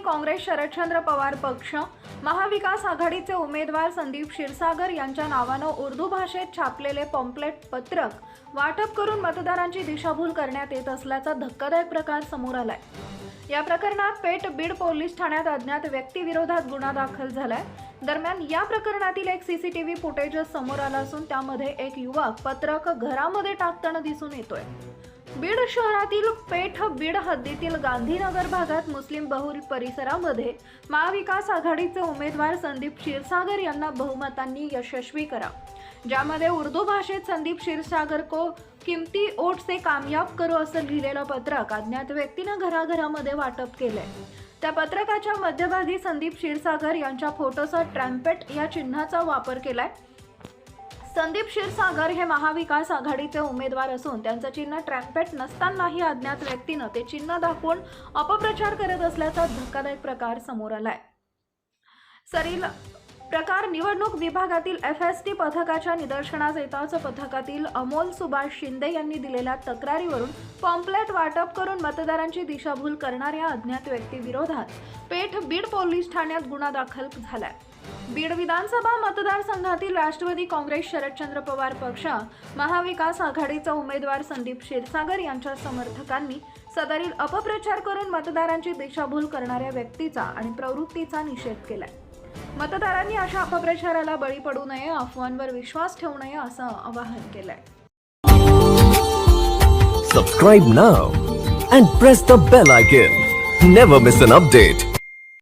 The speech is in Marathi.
काँग्रेस शरदचंद्र पवार पक्ष महाविकास आघाडीचे उमेदवार संदीप क्षीरसागर यांच्या नावानं उर्दू भाषेत छापलेले पॉम्पलेट पत्रक वाटप करून मतदारांची दिशाभूल करण्यात येत असल्याचा धक्कादायक प्रकार समोर आलाय. या प्रकरणात पेठ बीड पोलीस ठाण्यात अज्ञात व्यक्तीविरोधात गुन्हा दाखल झालाय. दरम्यान या प्रकरणातील एक सीसीटीव्ही फुटेज समोर आला असून त्यामध्ये एक युवक पत्रक घरामध्ये टाकताना दिसून येतोय. बीड शहरातील पेठ बीड हद्दीतील गांधीनगर भागात मुस्लिम बहुल परिसरामध्ये महाविकास आघाडीचे उमेदवार संदीप क्षीरसागर यांना बहुमतांनी यशस्वी करा. ज्यामध्ये उर्दू भाषेत संदीप क्षीरसागर को किमती ओट से कामयाब करो असं लिहिलेलं पत्रक अज्ञात व्यक्तीनं घराघरामध्ये वाटप केलंय. त्या पत्रकाच्या मध्यभागी संदीप क्षीरसागर यांच्या फोटोसह ट्रॅम्पेट या चिन्हाचा वापर केलाय. संदीप क्षीरसागर हे महाविकास आघाडीचे उमेदवार असून त्यांचं चिन्ह ट्रॅम्पेट नसतानाही अज्ञात व्यक्तीनं ते चिन्ह दाखवून अपप्रचार करत असल्याचा धक्कादायक प्रकार समोर आलाय. सरील प्रकार निवडणूक विभागातील एफ एस टी पथकाच्या निदर्शनास येताच पथकातील अमोल सुभाष शिंदे यांनी दिलेल्या तक्रारीवरून पॉम्पलेट वाटप करून मतदारांची दिशाभूल करणाऱ्या अज्ञात व्यक्तीविरोधात पेठ बीड पोलीस ठाण्यात गुन्हा दाखल झालाय. बीड विधानसभा मतदारसंघातील राष्ट्रवादी काँग्रेस शरदचंद्र पवार पक्ष महाविकास आघाडीचा उमेदवार संदीप क्षीरसागर यांच्या समर्थकांनी सदरील अपप्रचार करून मतदारांची दिशाभूल करणाऱ्या व्यक्तीचा आणि प्रवृत्तीचा निषेध केलाय. मतदारांनी अशा अपप्रचाराला बळी पडू नये अफवांवर विश्वास ठेवू नये असं आवाहन केलंय. Subscribe now and press the bell icon never miss an update